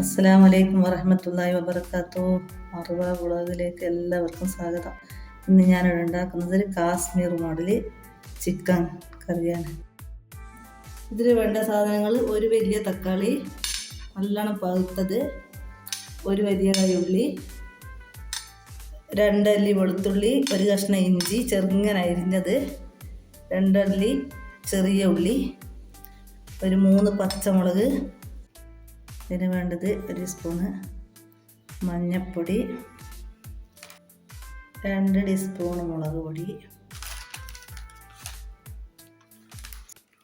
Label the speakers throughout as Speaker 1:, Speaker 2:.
Speaker 1: അസ്സലാമു വലൈക്കും വറഹമത്തല്ലാഹി വബർക്കാത്തു അറുവ വ്ളോഗിലേക്ക് എല്ലാവർക്കും സ്വാഗതം. ഇന്ന് ഞാനിവിടെ ഉണ്ടാക്കുന്നത് കാശ്മീർ മോഡൽ ചിക്കൻ കറിയാണ്. ഇതിൽ വേണ്ട സാധനങ്ങൾ ഒരു വലിയ തക്കാളി നല്ലോണം പഴുത്തത് ഒരു വലിയ കൈയുള്ളി രണ്ടല്ലി വെളുത്തുള്ളി ഒരു കഷ്ണം ഇഞ്ചി ചെറുങ്ങനെ അരിഞ്ഞത് രണ്ടല്ലി ചെറിയ ഉള്ളി ഒരു മൂന്ന് പച്ചമുളക് ഇതിന് വേണ്ടത് ഒരു സ്പൂണ് മഞ്ഞൾപ്പൊടി രണ്ട് ടീസ്പൂൺ മുളക് പൊടി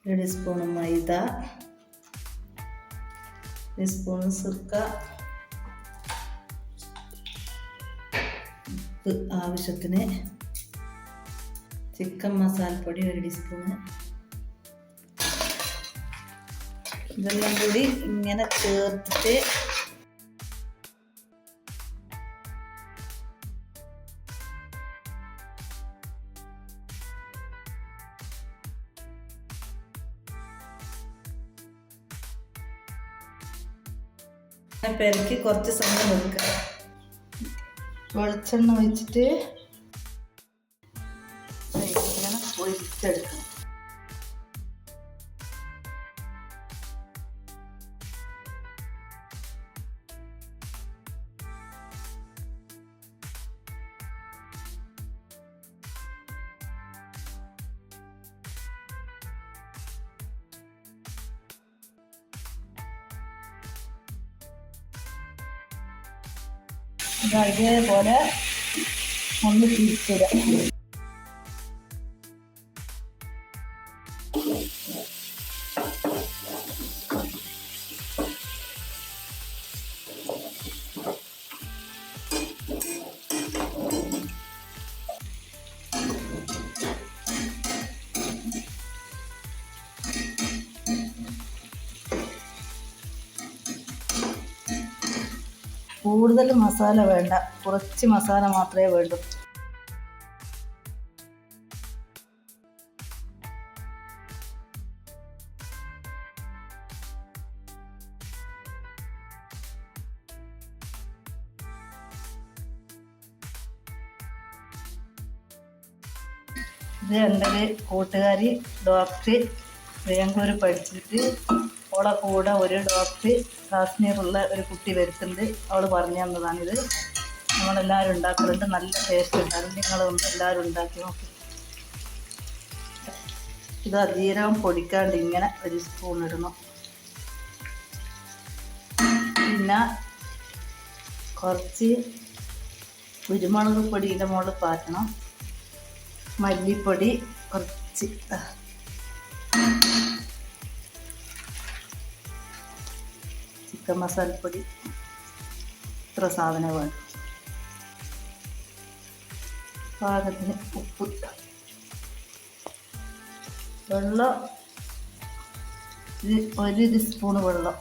Speaker 1: ഒരു ടീസ്പൂൺ മൈദ ടീസ്പൂൺ സ്പൂൺ സുർക്ക ഉപ്പ് ആവശ്യത്തിന് ചിക്കൻ മസാലപ്പൊടി ഒരു ടീസ്പൂണ് ഇതെല്ലാം കൂടി ഇങ്ങനെ ചേർത്തിട്ട് പെരക്കി കുറച്ച് സമയം വെക്കുക. വെളിച്ചെണ്ണ ഒഴിച്ചിട്ട് ഇങ്ങനെ പൊരിച്ചെടുക്കണം ഇത് അതേപോലെ ഒന്ന് തിരിച്ചിടുക. കൂടുതൽ മസാല വേണ്ട. കുറച്ച് മസാല മാത്രമേ വേണ്ടൂ. ഇത് എന്റെ കൂട്ടുകാരി ഡോക്ടർ കൂടി പഠിച്ചിട്ട് അവളെ കൂടെ ഒരു ഡോക്ടർ കാശ്മീറുള്ള ഒരു കുട്ടി വരുത്തുന്നുണ്ട്. അവൾ പറഞ്ഞു തന്നതാണിത്. നമ്മളെല്ലാവരും ഉണ്ടാക്കുന്നുണ്ട് നല്ല ടേസ്റ്റ് ഉണ്ടാകും നിങ്ങൾ എല്ലാവരും ഉണ്ടാക്കി നോക്കി. ഇത് അധീരം പൊടിക്കാണ്ട് ഇങ്ങനെ ഒരു സ്പൂൺ ഇടണം. പിന്നെ കുറച്ച് കുരുമുളക് പൊടിയുടെ മുകളിൽ പാറ്റണം. മല്ലിപ്പൊടി കുറച്ച് ചിക്കൻ മസാലപ്പൊടി ഇത്ര സാധനം വേണം. പാകത്തിന് ഉപ്പ് വെള്ളം ഒരു- ടീസ്പൂൺ വെള്ളം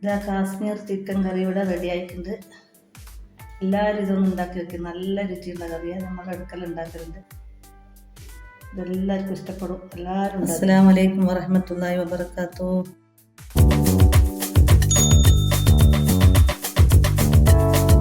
Speaker 1: ഇതാ കാശ്മീർ ചിക്കൻ കറി ഇവിടെ റെഡി ആയിട്ടുണ്ട്. എല്ലാവരും ഇതൊന്നും ഉണ്ടാക്കി വെക്കും. നല്ല രുചിയുള്ള കറിയാണ് നമ്മൾ അടുക്കൽ ഉണ്ടാക്കലുണ്ട്. ഇതെല്ലാവർക്കും ഇഷ്ടപ്പെടും. എല്ലാവരും അസ്സലാമലൈക്കും വറഹമത്തല്ലാഹി വബർക്കാത്തു